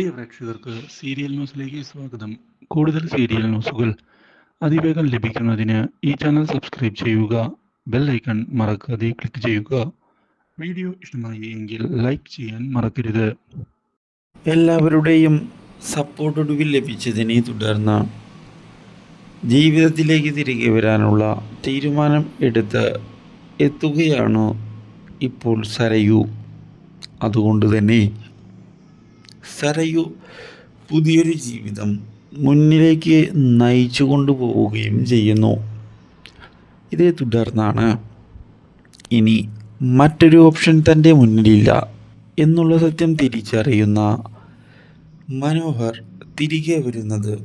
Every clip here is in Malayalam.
പ്രിയ പ്രേക്ഷകർക്ക് സീരിയൽ ന്യൂസിലേക്ക് സ്വാഗതം. കൂടുതൽ സീരിയൽ ന്യൂസുകൾ അതിവേഗം ലഭിക്കുന്നതിന് ഈ ചാനൽ സബ്സ്ക്രൈബ് ചെയ്യുക ബെൽ ഐക്കൺ മറക്കാതെ ക്ലിക്ക് ചെയ്യുക. വീഡിയോ ഇഷ്ടമായി എങ്കിൽ ലൈക്ക് ചെയ്യാൻ മറക്കരുത്. എല്ലാവരുടെയും സപ്പോർട്ടൊടുവിൽ ലഭിച്ചതിനെ തുടർന്ന് ജീവിതത്തിലേക്ക് തിരികെ വരാനുള്ള തീരുമാനം എടുത്ത് എത്തുകയാണ് ഇപ്പോൾ സരയു. അതുകൊണ്ട് തന്നെ സരയു പുതിയൊരു ജീവിതം മുന്നിലേക്ക് നയിച്ചു കൊണ്ടുപോവുകയും ചെയ്യുന്നു. ഇതേ തുടർന്നാണ് ഇനി മറ്റൊരു ഓപ്ഷൻ തന്റെ മുന്നിലില്ല എന്നുള്ള സത്യം തിരിച്ചറിയുന്ന മനോഹർ തിരികെ വരുന്നത്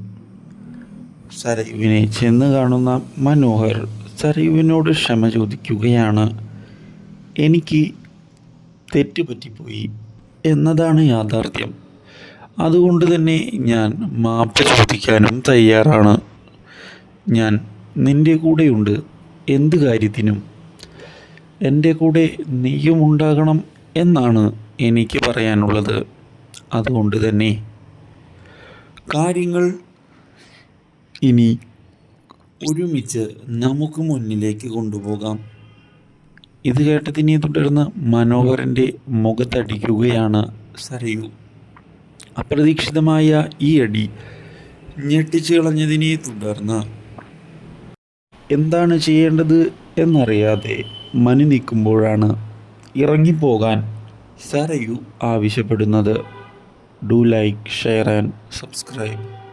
സരയുവിനെ ചെന്ന് കാണുന്ന മനോഹർ സരയുവിനോട് ക്ഷമ ചോദിക്കുകയാണ്. എനിക്ക് തെറ്റുപറ്റിപ്പോയി എന്നതാണ് യാഥാർത്ഥ്യം. അതുകൊണ്ട് തന്നെ ഞാൻ മാപ്പ് ചോദിക്കാനും തയ്യാറാണ്. ഞാൻ നിന്റെ കൂടെയുണ്ട്. എന്ത് കാര്യത്തിനും? എന്റെ കൂടെ നീയും ഉണ്ടാകണം എന്നാണ് എനിക്ക് പറയാനുള്ളത്. അതുകൊണ്ട് തന്നെ. കാര്യങ്ങൾ ഇനി ഒരുമിച്ച് നമുക്ക് മുന്നിലേക്ക് കൊണ്ടുപോകാം. ഇത് കേട്ടതിനെ തുടർന്ന് മനോഹരന്റെ മുഖത്തടിക്കുകയാണ് സരയു. അപ്രതീക്ഷിതമായ ഈ അടി ഞെട്ടിച്ചു കളഞ്ഞതിനെ തുടർന്ന് എന്താണ് ചെയ്യേണ്ടത് എന്നറിയാതെ മനു നിൽക്കുമ്പോഴാണ് ഇറങ്ങിപ്പോകാൻ സരയു ആവശ്യപ്പെടുന്നത്. Do like share and subscribe.